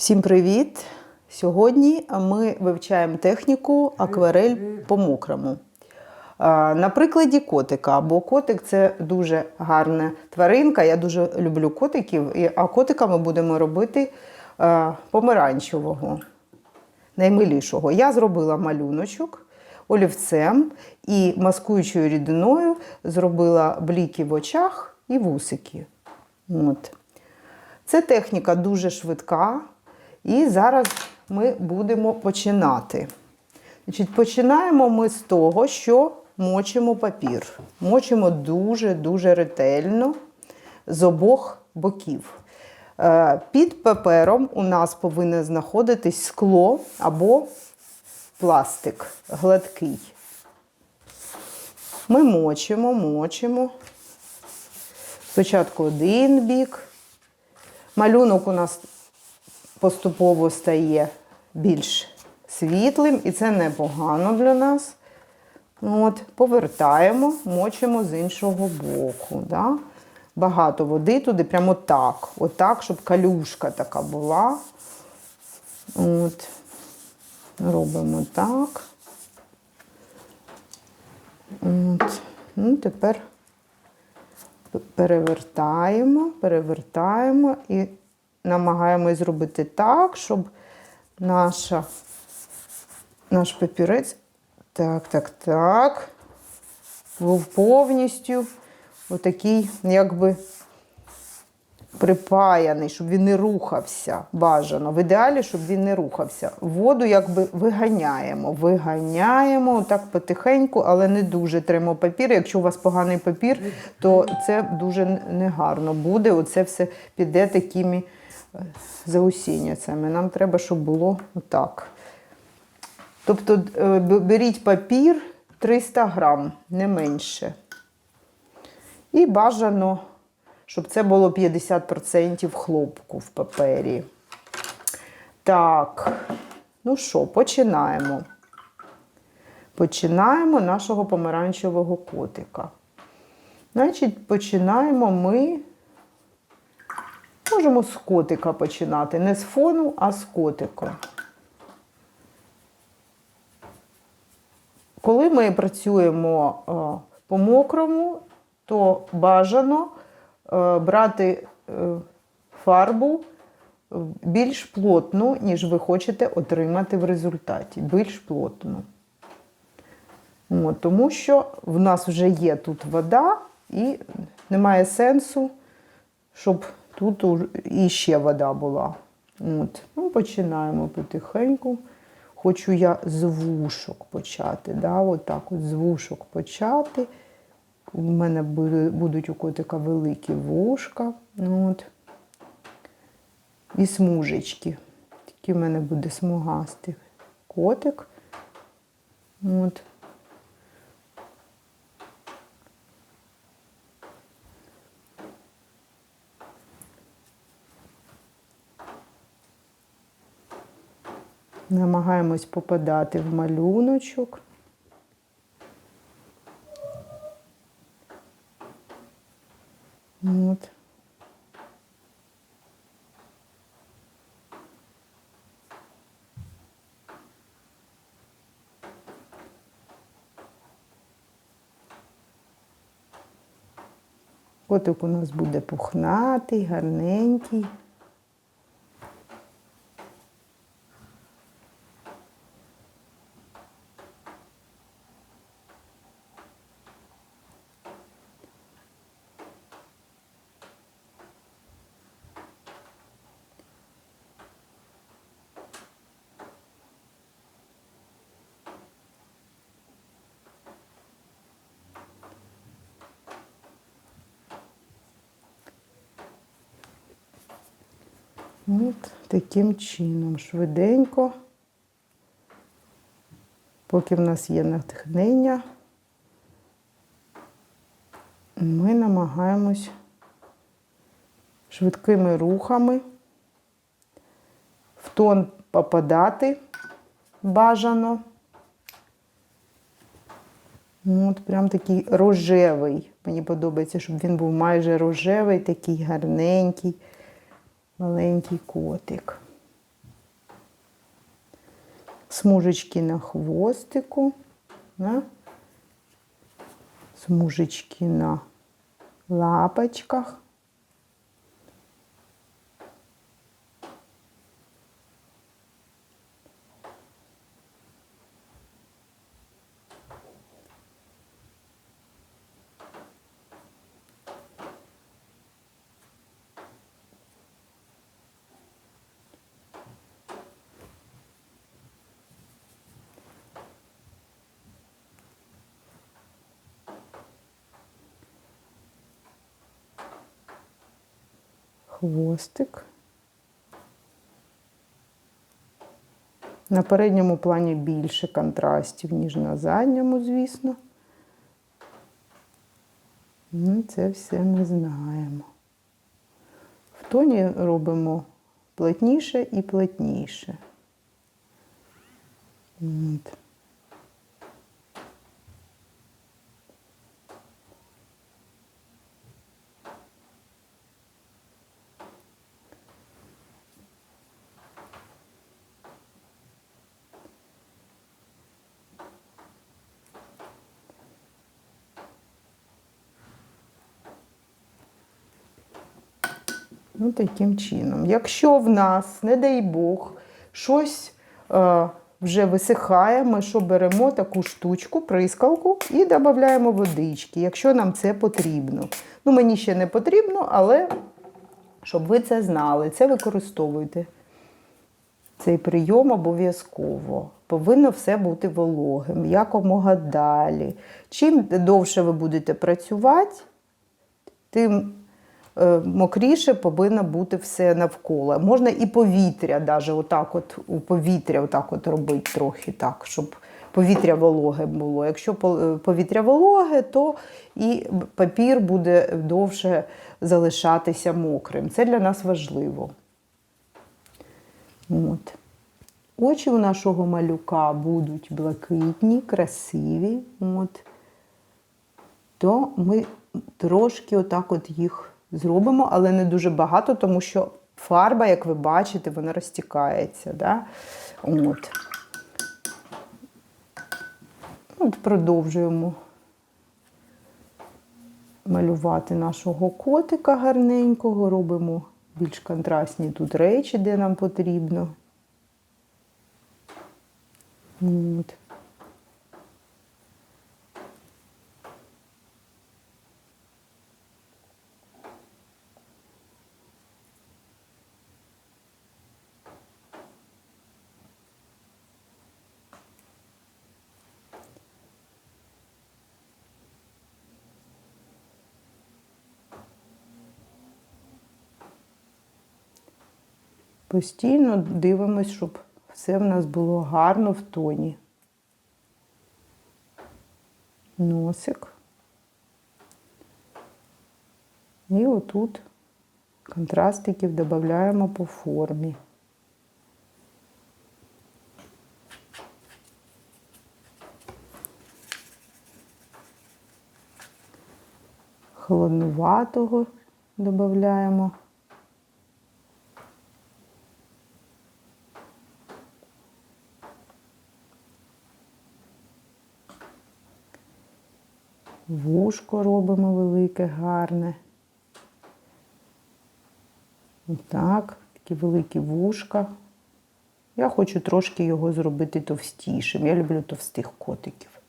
Всім привіт! Сьогодні ми вивчаємо техніку акварель по мокрому. На прикладі котика, бо котик це дуже гарна тваринка. Я дуже люблю котиків, а котика ми будемо робити помаранчевого, наймилішого. Я зробила малюночок олівцем і маскуючою рідиною зробила бліки в очах і вусики. От. Це техніка дуже швидка, і зараз ми будемо починати. Значить, починаємо ми з того, що мочимо папір. Мочимо дуже-дуже ретельно з обох боків. Е, Під папером у нас повинно знаходитись скло або пластик гладкий. Ми мочимо, мочимо. Спочатку один бік, Малюнок у нас поступово стає більш світлим, і це непогано для нас. От, повертаємо, мочимо з іншого боку. Да? Багато води туди, прямо так. Отак, щоб калюшка така була. От. Робимо так. От. Ну, тепер перевертаємо, перевертаємо і намагаємось зробити так, щоб наша, наш папірець, так, так, так, був повністю отакий, якби припаяний, щоб він не рухався. Бажано. В ідеалі, щоб він не рухався. Воду якби виганяємо. Виганяємо отак потихеньку, але не дуже тремо папір. Якщо у вас поганий папір, то це дуже негарно буде. Оце все піде такими заусінняцями. Нам треба, щоб було отак. Тобто е, беріть папір 300 грам, не менше. І бажано, щоб це було 50% хлопку в папері. Так, ну що, починаємо. Починаємо нашого помаранчевого котика. Значить, починаємо ми. Можемо з котика починати. Не з фону, а з котика. Коли ми працюємо е, по мокрому, то бажано е, брати е, фарбу більш плотну, ніж ви хочете отримати в результаті. Більш плотну. От, тому що в нас вже є тут вода, і немає сенсу, щоб тут уж іще вода була. От. Ну, починаємо потихеньку. Хочу я з вушок почати. Да? Отак от з вушок почати. У мене будуть у котика великі вушка. Ну, От. І смужечки. Такий в мене буде смугастий котик. От. Намагаємось попадати в малюночок. От. Котик у нас буде пухнатий, гарненький. От таким чином, швиденько, поки в нас є натхнення, ми намагаємось швидкими рухами в тон попадати бажано. От прям такий рожевий. Мені подобається, щоб він був майже рожевий, такий гарненький, маленький котик. Смужечки на хвостику, на смужечки на лапочках. Хвостик. На передньому плані більше контрастів, ніж на задньому, звісно. Ну, Це все ми знаємо. В тоні робимо плотніше і плотніше. От. Ну, таким чином. Якщо в нас, не дай Бог, щось е, вже висихає, ми що беремо таку штучку, прискалку і додаємо водички, якщо нам це потрібно. Ну, мені ще не потрібно, але щоб ви це знали, це використовуйте. Цей прийом обов'язково. Повинно все бути вологим, якомога далі. Чим довше ви будете працювати, тим мокріше повинно бути все навколо. Можна і повітря, даже отак от, у повітря отак от робити трохи так, щоб повітря вологе було. Якщо е, повітря вологе, то і папір буде довше залишатися мокрим. Це для нас важливо. От. Очі у нашого малюка будуть блакитні, красиві. От. То ми трошки отак от їх зробимо, але не дуже багато, тому що фарба, як ви бачите, вона розтікається. Да? От. От продовжуємо малювати нашого котика гарненького, робимо більш контрастні тут речі, де нам потрібно. От. Постійно дивимось, щоб все в нас було гарно в тоні. Носик. І отут контрастиків додаємо по формі. Холоднуватого додаємо. Вушко робимо велике, гарне. Отак, такі великі вушка. Я хочу трошки його зробити товстішим. Я люблю товстих котиків.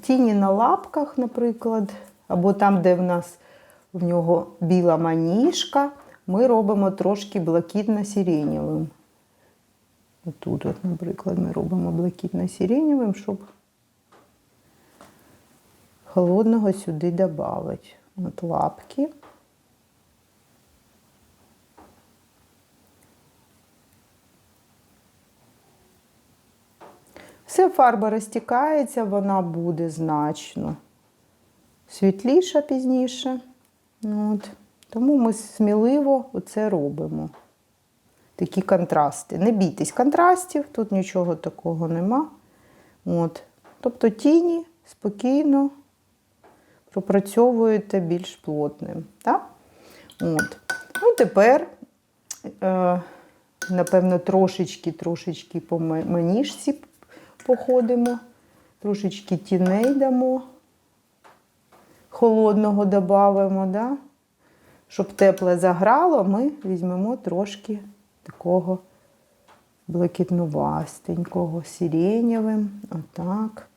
Тіні на лапках, наприклад, або там, де в нас в нього біла маніжка, ми робимо трошки блакитно-сиренєвим. Тут, от, наприклад, ми робимо блакитно-сиренєвим, щоб холодного сюди додати. От лапки. Все фарба розтікається, вона буде значно світліша пізніше. От. Тому ми сміливо це робимо. такі контрасти. Не бійтесь контрастів, тут нічого такого нема. От. Тобто тіні спокійно пропрацьовуєте більш плотним. Так? От. Ну, тепер, е, напевно, трошечки трошечки по ма- маніжці походимо, трошечки тіней дамо, холодного додамо, да? щоб тепле заграло, ми візьмемо трошки такого блакитнувастенького, сиренєвим. Отак.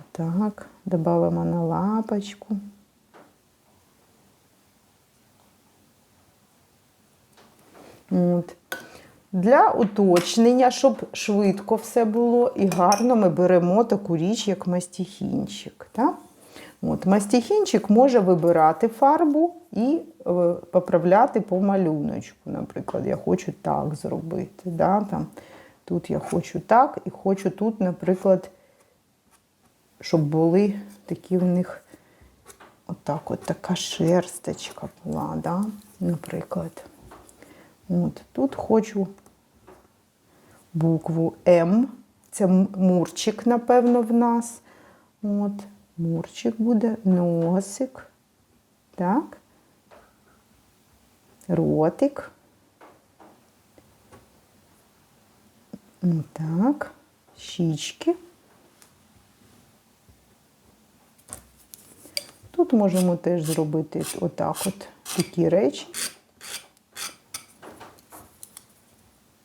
Отак. Добавимо на лапочку. От. Для уточнення, щоб швидко все було і гарно, ми беремо таку річ, як мастихінчик. Так? От, мастихінчик може вибирати фарбу і е, поправляти по малюночку. Наприклад, я хочу так зробити. Да? Там, тут я хочу так, і хочу тут, наприклад, щоб були такі в них отак, от така шерсточка була, да? наприклад. От, тут хочу букву М. Це мурчик, напевно, в нас. От, мурчик буде, носик. Так. Ротик. Так. Щічки. Тут можемо теж зробити отак от такі речі.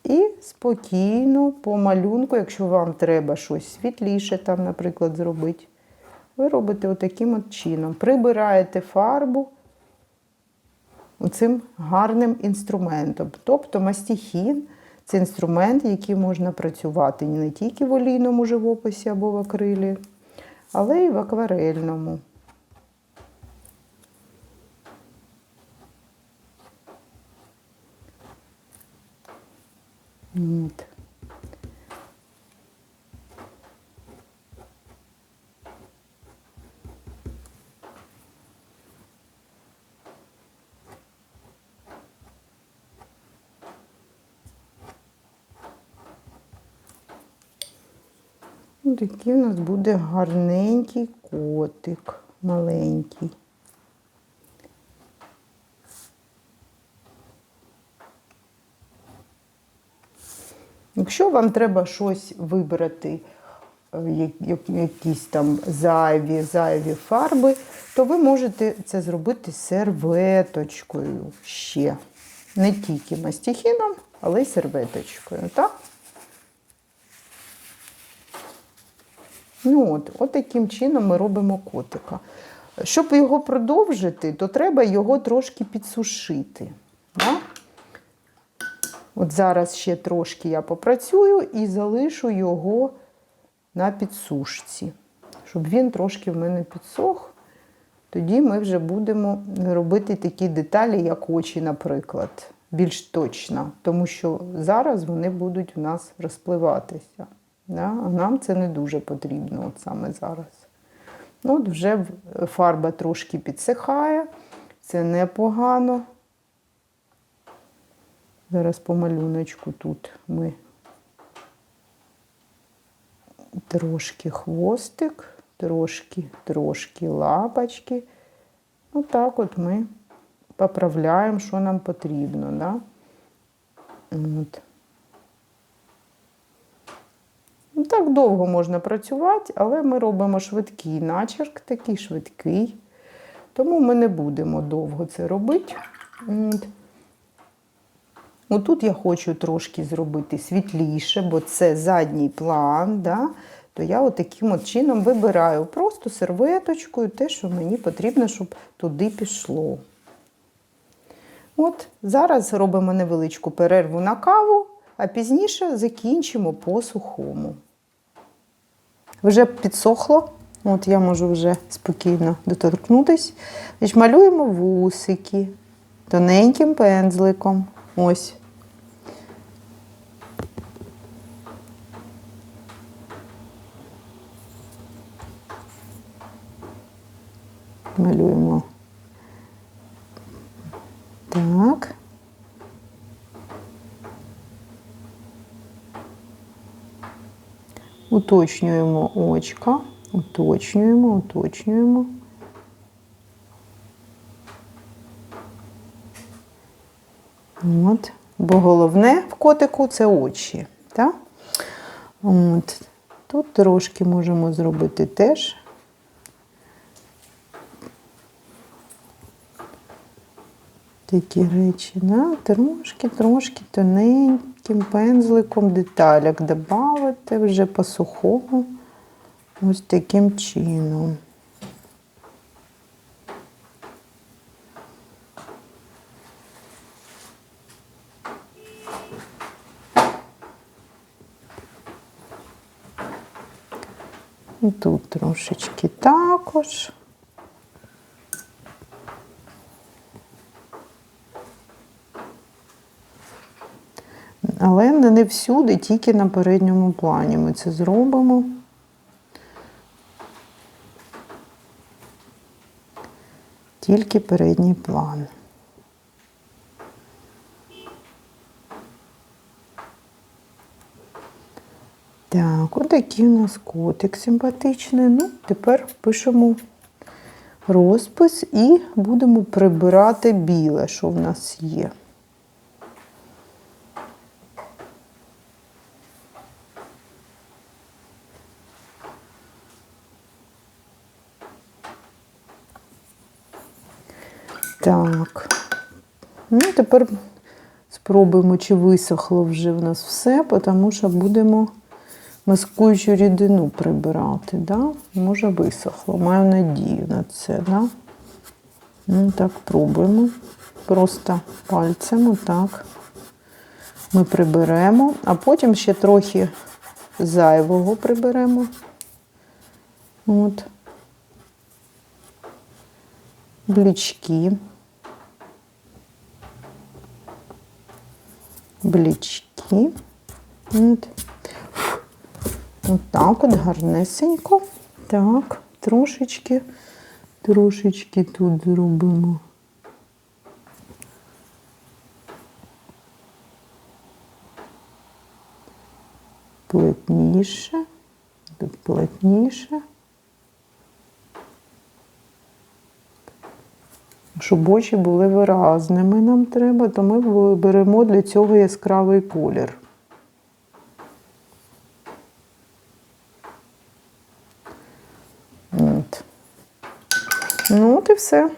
І спокійно по малюнку, якщо вам треба щось світліше, там, наприклад, зробити, ви робите отаким от чином. Прибираєте фарбу цим гарним інструментом. Тобто мастихін це інструмент, який можна працювати не тільки в олійному живописі або в акрилі, але й в акварельному. От. Такий у нас буде гарненький котик, маленький. Якщо вам треба щось вибрати, е, якісь там зайві, зайві фарби, то ви можете це зробити серветочкою ще. Не тільки мастихіном, але й серветочкою. Так? Ну от, от таким чином ми робимо котика. Щоб його продовжити, то треба його трошки підсушити. Да? От зараз ще трошки я попрацюю і залишу його на підсушці, щоб він трошки в мене підсох. Тоді ми вже будемо робити такі деталі, як очі, наприклад, більш точно, тому що зараз вони будуть у нас розпливатися. Да? А нам це не дуже потрібно от саме зараз. Ну, от вже фарба трошки підсихає, це непогано. Зараз по малюночку тут ми трошки хвостик, трошки, трошки лапочки. Отак от ми поправляємо, що нам потрібно. Да? От. Ну, Так довго можна працювати, але ми робимо швидкий начерк, такий швидкий. Тому ми не будемо довго це робити. От. Отут я хочу трошки зробити світліше, бо це задній план. Да? То я отаким от чином вибираю просто серветочкою те, що мені потрібно, щоб туди пішло. От зараз робимо невеличку перерву на каву, а пізніше закінчимо по сухому. Вже підсохло, от я можу вже спокійно доторкнутися. Малюємо вусики тоненьким пензликом. Ось. малюємо. Так. Уточнюємо очка, уточнюємо, уточнюємо. От. Бо головне в котику це очі. Так? От. Тут трошки можемо зробити теж Такі речі, да? трошки, трошки тоненьким пензликом деталяк додати вже по сухому. Ось таким чином. Тут трошечки також. Але не всюди, тільки на передньому плані ми це зробимо. Тільки передній план. Так, отакий у нас котик симпатичний. Ну, тепер пишемо розпис і будемо прибирати біле, що в нас є. Так. Ну, тепер спробуємо, чи висохло вже в нас все, тому що будемо маскуючу рідину прибирати. Да? Може висохло. Маю надію на це. Да? Ну, так, пробуємо. Просто пальцем отак ми приберемо, а потім ще трохи зайвого приберемо. От. Блічки. Блічки. От. От так от гарнесенько. Так, трошечки, трошечки тут зробимо. Плотніше, тут плотніше. Щоб очі були виразними нам треба, то ми беремо для цього яскравий колір. От. Ну, от і все.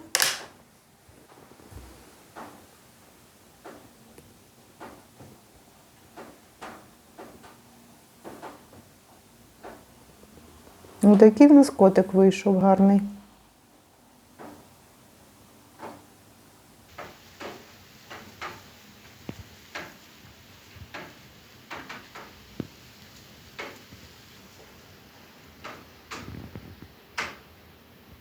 Ось такий в нас котик вийшов гарний.